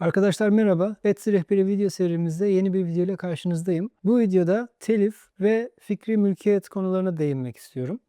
Arkadaşlar merhaba. Etsy Rehberi video serimizde yeni bir video ile karşınızdayım. Bu videoda telif ve fikri mülkiyet konularına değinmek istiyorum.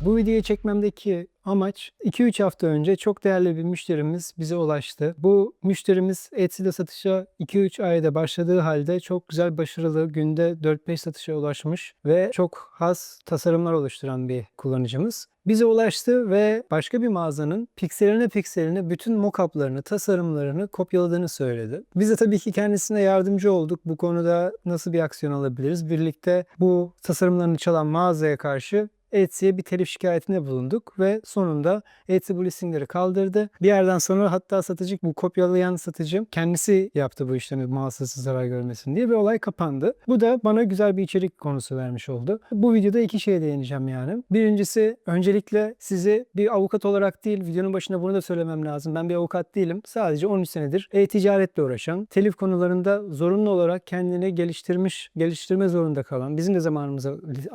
Bu videoyu çekmemdeki amaç 2-3 hafta önce çok değerli bir müşterimiz bize ulaştı. Bu müşterimiz Etsy'de satışa 2-3 ayda başladığı halde çok güzel başarılı günde 4-5 satışa ulaşmış ve çok has tasarımlar oluşturan bir kullanıcımız. Bize ulaştı ve başka bir mağazanın pikseline pikseline bütün mockup'larını, tasarımlarını kopyaladığını söyledi. Biz de tabii ki kendisine yardımcı olduk. Bu konuda nasıl bir aksiyon alabiliriz? Birlikte bu tasarımlarını çalan mağazaya karşı Etsy'ye bir telif şikayetinde bulunduk ve sonunda Etsy bu listingleri kaldırdı. Bir yerden sonra hatta satıcı bu kopyalayan satıcı kendisi yaptı bu işlemi mağazası zarar görmesin diye bir olay kapandı. Bu da bana güzel bir içerik konusu vermiş oldu. Bu videoda iki şeye değineceğim yani. Birincisi öncelikle size bir avukat olarak değil videonun başında bunu da söylemem lazım. Ben bir avukat değilim. Sadece 13 senedir e-ticaretle uğraşan, telif konularında zorunlu olarak kendini geliştirmiş, geliştirme zorunda kalan, bizim de zamanımızda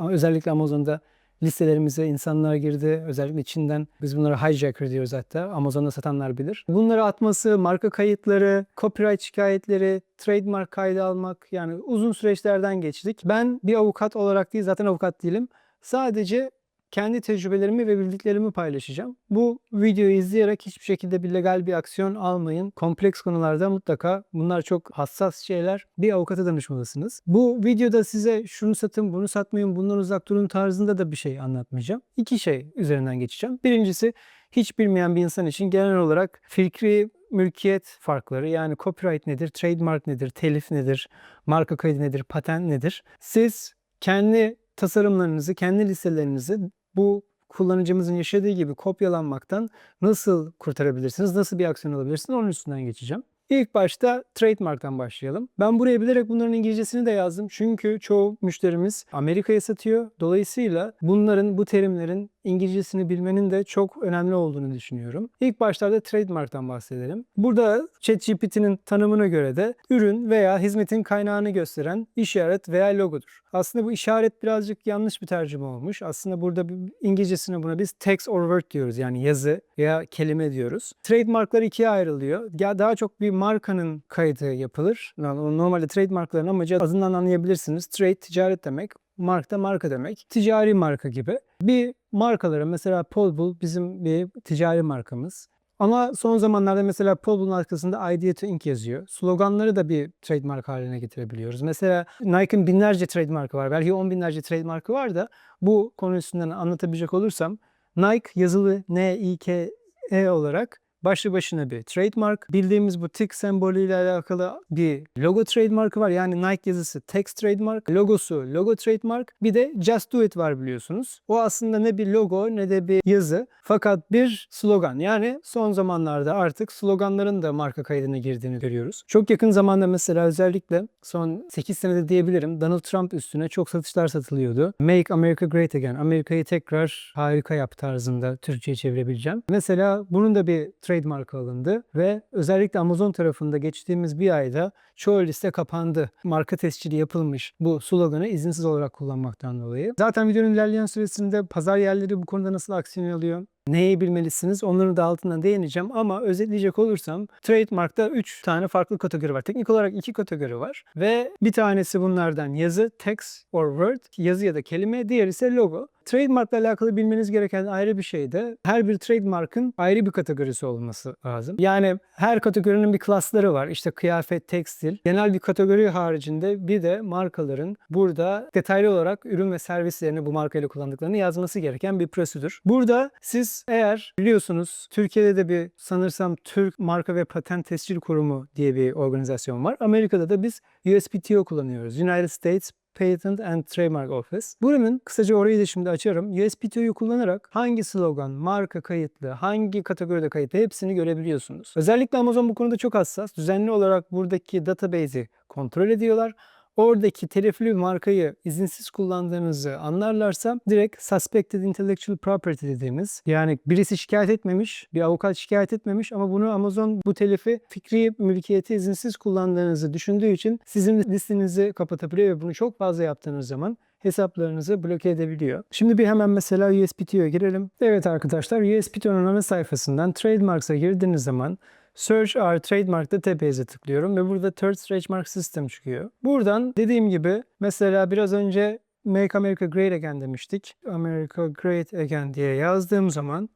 özellikle Amazon'da listelerimize insanlar girdi. Özellikle Çin'den biz bunlara hijacker diyoruz hatta. Amazon'da satanlar bilir. Bunları atması, marka kayıtları, copyright şikayetleri, trademark kaydı almak yani uzun süreçlerden geçtik. Ben bir avukat olarak değil zaten avukat değilim. Sadece kendi tecrübelerimi ve bildiklerimi paylaşacağım. Bu videoyu izleyerek hiçbir şekilde bir legal bir aksiyon almayın. Kompleks konularda mutlaka bunlar çok hassas şeyler. Bir avukata danışmalısınız. Bu videoda size şunu satın, bunu satmayın, bundan uzak durun tarzında da bir şey anlatmayacağım. İki şey üzerinden geçeceğim. Birincisi hiç bilmeyen bir insan için genel olarak fikri mülkiyet farkları yani copyright nedir, trademark nedir, telif nedir, marka kaydı nedir, patent nedir? Siz kendi tasarımlarınızı, kendi listelerinizi bu kullanıcımızın yaşadığı gibi kopyalanmaktan nasıl kurtarabilirsiniz, nasıl bir aksiyon alabilirsiniz onun üstünden geçeceğim. İlk başta trademark'tan başlayalım. Ben buraya bilerek bunların İngilizcesini de yazdım. Çünkü çoğu müşterimiz Amerika'ya satıyor. Dolayısıyla bunların, bu terimlerin İngilizcesini bilmenin de çok önemli olduğunu düşünüyorum. İlk başlarda trademark'tan bahsedelim. Burada ChatGPT'nin tanımına göre de ürün veya hizmetin kaynağını gösteren işaret veya logodur. Aslında bu işaret birazcık yanlış bir tercüme olmuş. Aslında burada İngilizcesine buna biz text or word diyoruz. Yani yazı veya kelime diyoruz. Trademarklar ikiye ayrılıyor. Daha çok bir markanın kaydı yapılır. Normalde trademarkların amacı adından anlayabilirsiniz. Trade ticaret demek. Mark da marka demek. Ticari marka gibi. Bir markalara mesela Polbull bizim bir ticari markamız. Ama son zamanlarda mesela Polbull'un arkasında Idea to Inc yazıyor. Sloganları da bir trademark haline getirebiliyoruz. Mesela Nike'ın binlerce trademarkı var. Belki on binlerce trademarkı var da bu konu üstünden anlatabilecek olursam Nike yazılı N-I-K-E olarak başlı başına bir trademark. Bildiğimiz bu tick sembolüyle alakalı bir logo trademarkı var. Yani Nike yazısı text trademark, logosu logo trademark. Bir de Just Do It var biliyorsunuz. O aslında ne bir logo ne de bir yazı. Fakat bir slogan. Yani son zamanlarda artık sloganların da marka kaydına girdiğini görüyoruz. Çok yakın zamanda mesela özellikle son 8 senede diyebilirim Donald Trump üstüne çok satışlar satılıyordu. Make America Great Again. Amerika'yı tekrar harika yap tarzında Türkçe'ye çevirebileceğim. Mesela bunun da bir trademark alındı ve özellikle Amazon tarafında geçtiğimiz bir ayda çoğu liste kapandı. Marka tescili yapılmış bu sloganı izinsiz olarak kullanmaktan dolayı. Zaten videonun ilerleyen süresinde pazar yerleri bu konuda nasıl aksiyon alıyor, neyi bilmelisiniz onların da altından değineceğim ama özetleyecek olursam trademark'ta 3 tane farklı kategori var. Teknik olarak 2 kategori var ve bir tanesi bunlardan yazı, text or word, yazı ya da kelime, diğer ise logo. Trademark'la alakalı bilmeniz gereken ayrı bir şey de her bir trademark'ın ayrı bir kategorisi olması lazım. Yani her kategorinin bir klasları var. İşte kıyafet, tekstil. Genel bir kategori haricinde bir de markaların burada detaylı olarak ürün ve servislerini bu markayla kullandıklarını yazması gereken bir prosedür. Burada siz eğer biliyorsunuz Türkiye'de de bir sanırsam Türk Marka ve Patent Tescil Kurumu diye bir organizasyon var. Amerika'da da biz USPTO kullanıyoruz. United States Patent and Trademark Office. Buranın kısaca orayı da şimdi açarım. USPTO'yu kullanarak hangi slogan, marka kayıtlı, hangi kategoride kayıtlı hepsini görebiliyorsunuz. Özellikle Amazon bu konuda çok hassas. Düzenli olarak buradaki database'i kontrol ediyorlar oradaki telifli markayı izinsiz kullandığınızı anlarlarsa direkt suspected intellectual property dediğimiz yani birisi şikayet etmemiş, bir avukat şikayet etmemiş ama bunu Amazon bu telifi fikri mülkiyeti izinsiz kullandığınızı düşündüğü için sizin listenizi kapatabiliyor ve bunu çok fazla yaptığınız zaman hesaplarınızı bloke edebiliyor. Şimdi bir hemen mesela USPTO'ya girelim. Evet arkadaşlar USPTO'nun ana sayfasından Trademarks'a girdiğiniz zaman Search Our Trademark'ta tepenize tıklıyorum ve burada Third Trademark System çıkıyor. Buradan dediğim gibi mesela biraz önce Make America Great Again demiştik. America Great Again diye yazdığım zaman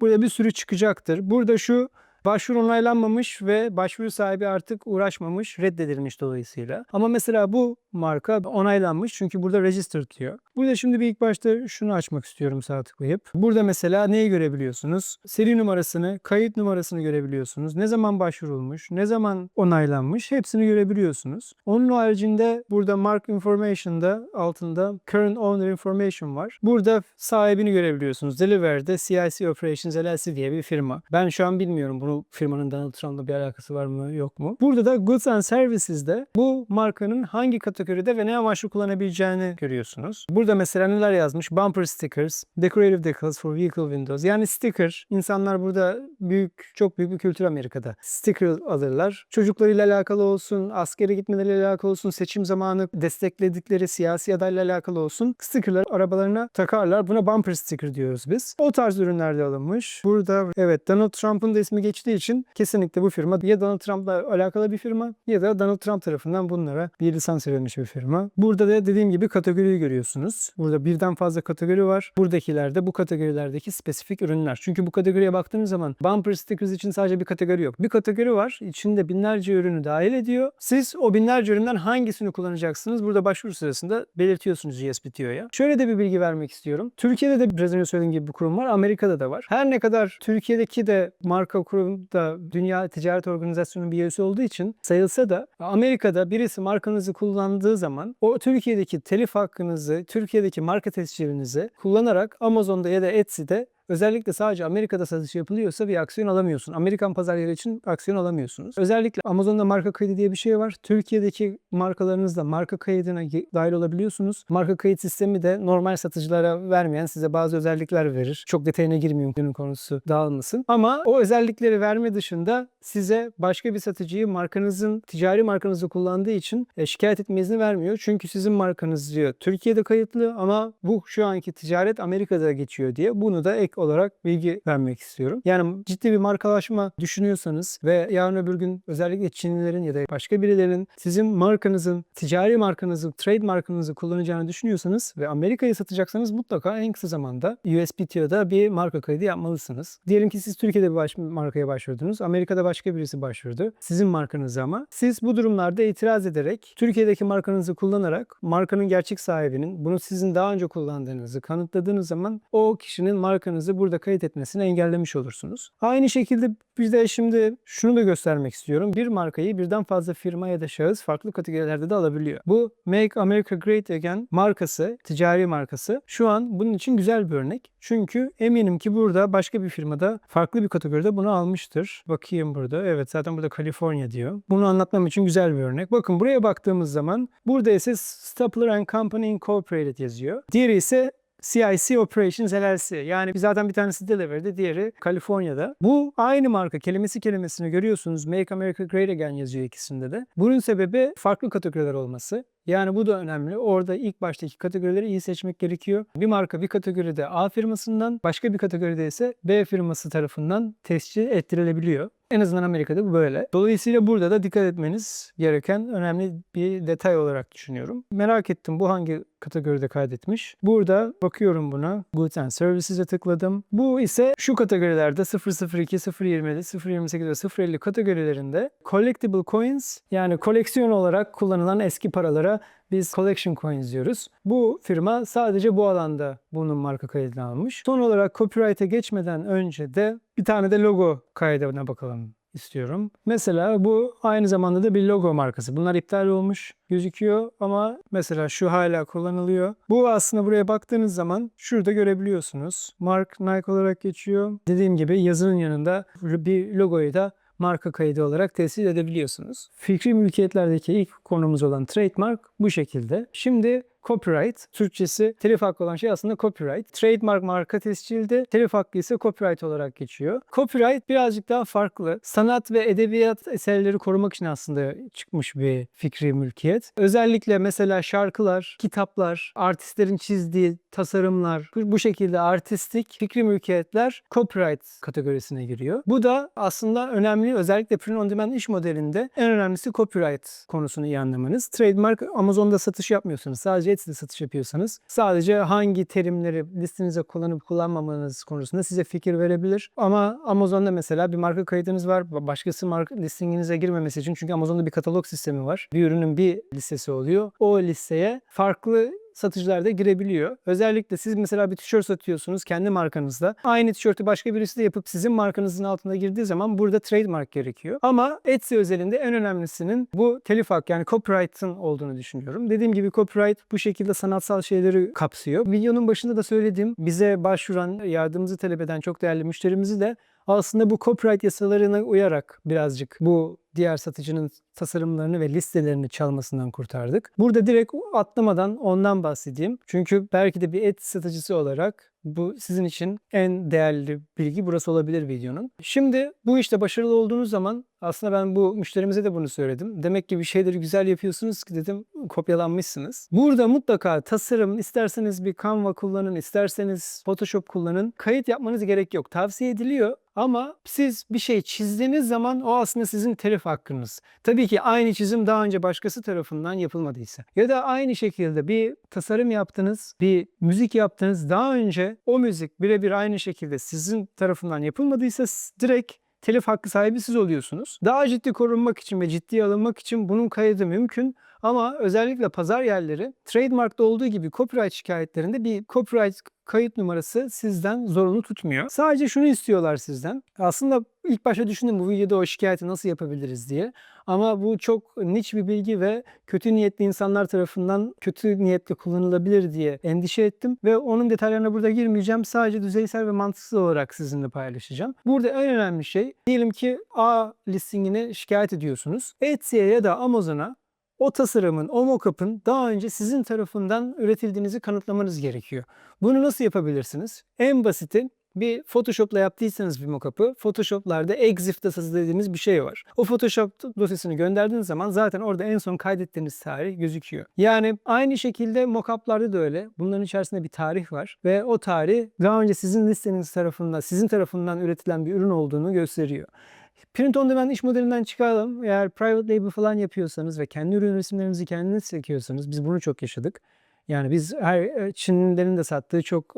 burada bir sürü çıkacaktır. Burada şu başvuru onaylanmamış ve başvuru sahibi artık uğraşmamış, reddedilmiş dolayısıyla. Ama mesela bu marka onaylanmış çünkü burada registered diyor. Burada şimdi bir ilk başta şunu açmak istiyorum sağ tıklayıp. Burada mesela neyi görebiliyorsunuz? Seri numarasını, kayıt numarasını görebiliyorsunuz. Ne zaman başvurulmuş, ne zaman onaylanmış hepsini görebiliyorsunuz. Onun haricinde burada Mark Information'da altında Current Owner Information var. Burada sahibini görebiliyorsunuz. Deliver'de CIC Operations LLC diye bir firma. Ben şu an bilmiyorum bunu firmanın Donald Trump'la bir alakası var mı yok mu. Burada da Goods and Services'de bu markanın hangi kategoride ve ne amaçlı kullanabileceğini görüyorsunuz. Burada mesela neler yazmış? Bumper stickers, decorative decals for vehicle windows. Yani sticker, insanlar burada büyük, çok büyük bir kültür Amerika'da. Sticker alırlar. Çocuklarıyla alakalı olsun, askere gitmeleriyle alakalı olsun, seçim zamanı destekledikleri siyasi adayla alakalı olsun. Stickerlar arabalarına takarlar. Buna bumper sticker diyoruz biz. O tarz ürünlerde alınmış. Burada evet Donald Trump'ın da ismi geçtiği için kesinlikle bu firma ya Donald Trump'la alakalı bir firma ya da Donald Trump tarafından bunlara bir lisans verilmiş bir firma. Burada da dediğim gibi kategoriyi görüyorsunuz. Burada birden fazla kategori var. Buradakilerde bu kategorilerdeki spesifik ürünler. Çünkü bu kategoriye baktığınız zaman bumper stickers için sadece bir kategori yok. Bir kategori var. İçinde binlerce ürünü dahil ediyor. Siz o binlerce üründen hangisini kullanacaksınız? Burada başvuru sırasında belirtiyorsunuz USPTO'ya. Şöyle de bir bilgi vermek istiyorum. Türkiye'de de biraz önce söylediğim gibi bir kurum var. Amerika'da da var. Her ne kadar Türkiye'deki de marka kurum da Dünya Ticaret Organizasyonu'nun bir üyesi olduğu için sayılsa da Amerika'da birisi markanızı kullandığı zaman o Türkiye'deki telif hakkınızı, Türkiye'deki marka tescilinizi kullanarak Amazon'da ya da Etsy'de Özellikle sadece Amerika'da satış yapılıyorsa bir aksiyon alamıyorsun. Amerikan pazarları için aksiyon alamıyorsunuz. Özellikle Amazon'da marka kaydı diye bir şey var. Türkiye'deki markalarınızda marka kaydına dahil olabiliyorsunuz. Marka kayıt sistemi de normal satıcılara vermeyen size bazı özellikler verir. Çok detayına girmeyeyim bunun konusu dağılmasın. Ama o özellikleri verme dışında size başka bir satıcıyı markanızın, ticari markanızı kullandığı için e, şikayet etme izni vermiyor. Çünkü sizin markanız diyor Türkiye'de kayıtlı ama bu şu anki ticaret Amerika'da geçiyor diye bunu da ek olarak bilgi vermek istiyorum. Yani ciddi bir markalaşma düşünüyorsanız ve yarın öbür gün özellikle Çinlilerin ya da başka birilerinin sizin markanızın, ticari markanızı, trade markanızı kullanacağını düşünüyorsanız ve Amerika'ya satacaksanız mutlaka en kısa zamanda USPTO'da bir marka kaydı yapmalısınız. Diyelim ki siz Türkiye'de bir baş, markaya başvurdunuz. Amerika'da başka birisi başvurdu. Sizin markanız ama. Siz bu durumlarda itiraz ederek Türkiye'deki markanızı kullanarak markanın gerçek sahibinin bunu sizin daha önce kullandığınızı kanıtladığınız zaman o kişinin markanızı burada kayıt etmesini engellemiş olursunuz. Aynı şekilde bir de şimdi şunu da göstermek istiyorum. Bir markayı birden fazla firma ya da şahıs farklı kategorilerde de alabiliyor. Bu Make America Great Again markası, ticari markası şu an bunun için güzel bir örnek. Çünkü eminim ki burada başka bir firmada farklı bir kategoride bunu almıştır. Bakayım burada. Evet zaten burada California diyor. Bunu anlatmam için güzel bir örnek. Bakın buraya baktığımız zaman burada ise Stapler and Company Incorporated yazıyor. Diğeri ise CIC Operations LLC. Yani zaten bir tanesi Delivery'de, diğeri Kaliforniya'da. Bu aynı marka kelimesi kelimesini görüyorsunuz. Make America Great Again yazıyor ikisinde de. Bunun sebebi farklı kategoriler olması. Yani bu da önemli. Orada ilk baştaki kategorileri iyi seçmek gerekiyor. Bir marka bir kategoride A firmasından, başka bir kategoride ise B firması tarafından tescil ettirilebiliyor. En azından Amerika'da bu böyle. Dolayısıyla burada da dikkat etmeniz gereken önemli bir detay olarak düşünüyorum. Merak ettim bu hangi kategoride kaydetmiş. Burada bakıyorum buna. Goods and Services'e tıkladım. Bu ise şu kategorilerde 002, 027, 028 ve 050 kategorilerinde Collectible Coins yani koleksiyon olarak kullanılan eski paralara biz collection coins diyoruz. Bu firma sadece bu alanda bunun marka kaydını almış. Son olarak copyright'e geçmeden önce de bir tane de logo kaydına bakalım istiyorum. Mesela bu aynı zamanda da bir logo markası. Bunlar iptal olmuş gözüküyor ama mesela şu hala kullanılıyor. Bu aslında buraya baktığınız zaman şurada görebiliyorsunuz. Mark Nike olarak geçiyor. Dediğim gibi yazının yanında bir logoyu da marka kaydı olarak tescil edebiliyorsunuz. Fikri mülkiyetlerdeki ilk konumuz olan trademark bu şekilde. Şimdi copyright. Türkçesi telif hakkı olan şey aslında copyright. Trademark marka tescilde, telif hakkı ise copyright olarak geçiyor. Copyright birazcık daha farklı. Sanat ve edebiyat eserleri korumak için aslında çıkmış bir fikri mülkiyet. Özellikle mesela şarkılar, kitaplar, artistlerin çizdiği tasarımlar, bu şekilde artistik fikri mülkiyetler copyright kategorisine giriyor. Bu da aslında önemli. Özellikle print on demand iş modelinde en önemlisi copyright konusunu iyi anlamanız. Trademark Amazon'da satış yapmıyorsanız, sadece Etsy'de satış yapıyorsanız sadece hangi terimleri listenize kullanıp kullanmamanız konusunda size fikir verebilir. Ama Amazon'da mesela bir marka kaydınız var. Başkası marka listinginize girmemesi için çünkü Amazon'da bir katalog sistemi var. Bir ürünün bir listesi oluyor. O listeye farklı satıcılar da girebiliyor. Özellikle siz mesela bir tişört satıyorsunuz kendi markanızda. Aynı tişörtü başka birisi de yapıp sizin markanızın altında girdiği zaman burada trademark gerekiyor. Ama Etsy özelinde en önemlisinin bu telif hakkı yani copyright'ın olduğunu düşünüyorum. Dediğim gibi copyright bu şekilde sanatsal şeyleri kapsıyor. Videonun başında da söylediğim bize başvuran, yardımımızı talep eden çok değerli müşterimizi de aslında bu copyright yasalarına uyarak birazcık bu diğer satıcının tasarımlarını ve listelerini çalmasından kurtardık. Burada direkt atlamadan ondan bahsedeyim. Çünkü belki de bir et satıcısı olarak bu sizin için en değerli bilgi burası olabilir videonun. Şimdi bu işte başarılı olduğunuz zaman aslında ben bu müşterimize de bunu söyledim. Demek ki bir şeyleri güzel yapıyorsunuz ki dedim kopyalanmışsınız. Burada mutlaka tasarım isterseniz bir Canva kullanın, isterseniz Photoshop kullanın. Kayıt yapmanız gerek yok. Tavsiye ediliyor ama siz bir şey çizdiğiniz zaman o aslında sizin telif hakkınız. Tabii ki aynı çizim daha önce başkası tarafından yapılmadıysa ya da aynı şekilde bir tasarım yaptınız, bir müzik yaptınız daha önce o müzik birebir aynı şekilde sizin tarafından yapılmadıysa direkt telif hakkı sahibi siz oluyorsunuz. Daha ciddi korunmak için ve ciddiye alınmak için bunun kaydı mümkün. Ama özellikle pazar yerleri trademarkta olduğu gibi copyright şikayetlerinde bir copyright kayıt numarası sizden zorunlu tutmuyor. Sadece şunu istiyorlar sizden. Aslında ilk başta düşündüm bu videoda o şikayeti nasıl yapabiliriz diye. Ama bu çok niç bir bilgi ve kötü niyetli insanlar tarafından kötü niyetle kullanılabilir diye endişe ettim. Ve onun detaylarına burada girmeyeceğim. Sadece düzeysel ve mantıksız olarak sizinle paylaşacağım. Burada en önemli şey diyelim ki A listingini şikayet ediyorsunuz. Etsy'ye ya da Amazon'a o tasarımın, o mockup'ın daha önce sizin tarafından üretildiğinizi kanıtlamanız gerekiyor. Bunu nasıl yapabilirsiniz? En basiti bir Photoshop'la yaptıysanız bir mockup'ı Photoshop'larda EXIF dosyası dediğimiz bir şey var. O Photoshop dosyasını gönderdiğiniz zaman zaten orada en son kaydettiğiniz tarih gözüküyor. Yani aynı şekilde mockup'larda da öyle. Bunların içerisinde bir tarih var ve o tarih daha önce sizin listeniz tarafından, sizin tarafından üretilen bir ürün olduğunu gösteriyor. Print on demand iş modelinden çıkalım. Eğer private label falan yapıyorsanız ve kendi ürün resimlerinizi kendiniz çekiyorsanız biz bunu çok yaşadık. Yani biz her Çinlilerin de sattığı çok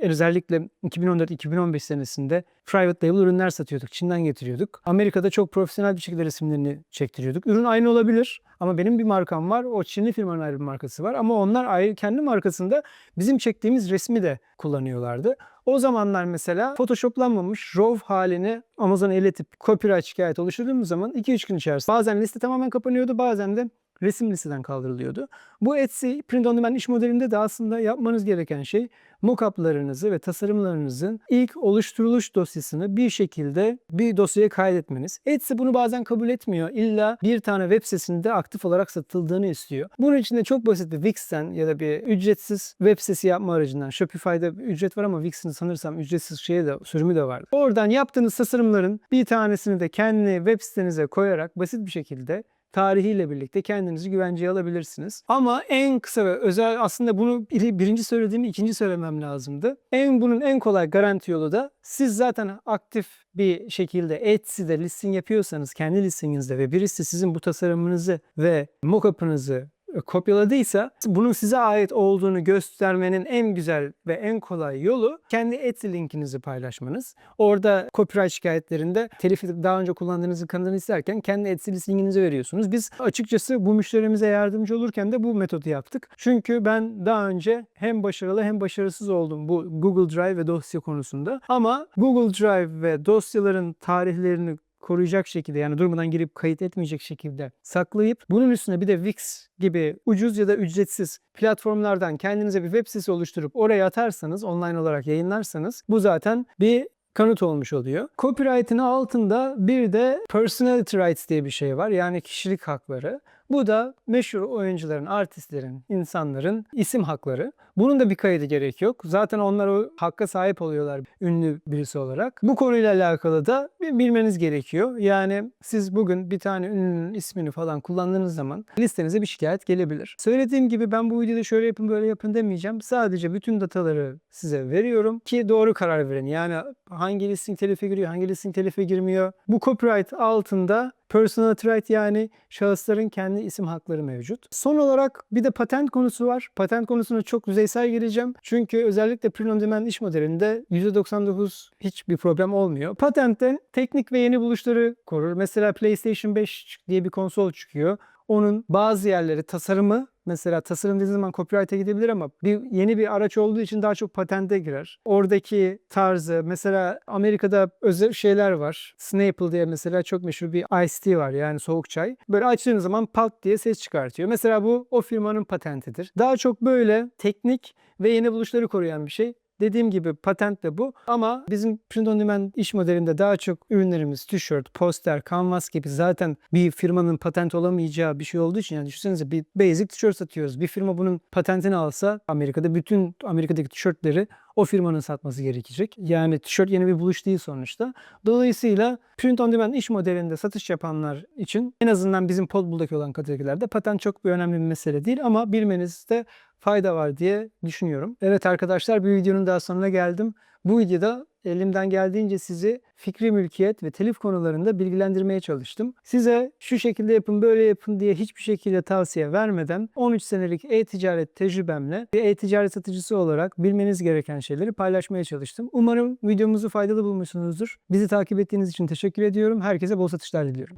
özellikle 2014-2015 senesinde private label ürünler satıyorduk. Çin'den getiriyorduk. Amerika'da çok profesyonel bir şekilde resimlerini çektiriyorduk. Ürün aynı olabilir ama benim bir markam var. O Çinli firmanın ayrı bir markası var. Ama onlar ayrı kendi markasında bizim çektiğimiz resmi de kullanıyorlardı. O zamanlar mesela photoshoplanmamış RAW halini Amazon'a iletip copyright şikayet oluşturduğumuz zaman 2-3 gün içerisinde bazen liste tamamen kapanıyordu bazen de resim listeden kaldırılıyordu. Bu Etsy print on demand iş modelinde de aslında yapmanız gereken şey mockup'larınızı ve tasarımlarınızın ilk oluşturuluş dosyasını bir şekilde bir dosyaya kaydetmeniz. Etsy bunu bazen kabul etmiyor. İlla bir tane web sitesinde aktif olarak satıldığını istiyor. Bunun için de çok basit bir Wix'ten ya da bir ücretsiz web sitesi yapma aracından Shopify'da ücret var ama Wix'in sanırsam ücretsiz şeye de sürümü de vardı. Oradan yaptığınız tasarımların bir tanesini de kendi web sitenize koyarak basit bir şekilde tarihiyle birlikte kendinizi güvenceye alabilirsiniz. Ama en kısa ve özel aslında bunu birinci söylediğimi ikinci söylemem lazımdı. En bunun en kolay garanti yolu da siz zaten aktif bir şekilde Etsy'de listing yapıyorsanız kendi listinginizde ve birisi sizin bu tasarımınızı ve mockup'ınızı kopyaladıysa bunun size ait olduğunu göstermenin en güzel ve en kolay yolu kendi Etsy linkinizi paylaşmanız. Orada copyright şikayetlerinde telifi daha önce kullandığınızı kanıtını isterken kendi Etsy linkinizi veriyorsunuz. Biz açıkçası bu müşterimize yardımcı olurken de bu metodu yaptık. Çünkü ben daha önce hem başarılı hem başarısız oldum bu Google Drive ve dosya konusunda. Ama Google Drive ve dosyaların tarihlerini koruyacak şekilde yani durmadan girip kayıt etmeyecek şekilde saklayıp bunun üstüne bir de Wix gibi ucuz ya da ücretsiz platformlardan kendinize bir web sitesi oluşturup oraya atarsanız, online olarak yayınlarsanız bu zaten bir kanıt olmuş oluyor. Copyright'ın altında bir de personality rights diye bir şey var. Yani kişilik hakları. Bu da meşhur oyuncuların, artistlerin, insanların isim hakları. Bunun da bir kaydı gerek yok. Zaten onlar o hakka sahip oluyorlar ünlü birisi olarak. Bu konuyla alakalı da bilmeniz gerekiyor. Yani siz bugün bir tane ünlünün ismini falan kullandığınız zaman listenize bir şikayet gelebilir. Söylediğim gibi ben bu videoda şöyle yapın böyle yapın demeyeceğim. Sadece bütün dataları size veriyorum ki doğru karar verin. Yani hangi listing telife giriyor, hangi listing telife girmiyor. Bu copyright altında Personal right yani şahısların kendi isim hakları mevcut. Son olarak bir de patent konusu var. Patent konusuna çok yüzeysel gireceğim. Çünkü özellikle print demand iş modelinde %99 hiçbir problem olmuyor. Patentte teknik ve yeni buluşları korur. Mesela PlayStation 5 diye bir konsol çıkıyor. Onun bazı yerleri tasarımı mesela tasarım dediği zaman copyright'e gidebilir ama bir yeni bir araç olduğu için daha çok patente girer. Oradaki tarzı mesela Amerika'da özel şeyler var. Snapple diye mesela çok meşhur bir iced tea var yani soğuk çay. Böyle açtığın zaman pat diye ses çıkartıyor. Mesela bu o firmanın patentidir. Daha çok böyle teknik ve yeni buluşları koruyan bir şey. Dediğim gibi patent de bu ama bizim print on demand iş modelinde daha çok ürünlerimiz tişört, poster, canvas gibi zaten bir firmanın patent olamayacağı bir şey olduğu için yani düşünsenize bir basic tişört satıyoruz. Bir firma bunun patentini alsa Amerika'da bütün Amerika'daki tişörtleri o firmanın satması gerekecek. Yani tişört yeni bir buluş değil sonuçta. Dolayısıyla print on demand iş modelinde satış yapanlar için en azından bizim Podbul'daki olan kategorilerde patent çok bir önemli bir mesele değil ama bilmenizde fayda var diye düşünüyorum. Evet arkadaşlar bir videonun daha sonuna geldim. Bu videoda elimden geldiğince sizi fikri mülkiyet ve telif konularında bilgilendirmeye çalıştım. Size şu şekilde yapın böyle yapın diye hiçbir şekilde tavsiye vermeden 13 senelik e-ticaret tecrübemle bir e-ticaret satıcısı olarak bilmeniz gereken şeyleri paylaşmaya çalıştım. Umarım videomuzu faydalı bulmuşsunuzdur. Bizi takip ettiğiniz için teşekkür ediyorum. Herkese bol satışlar diliyorum.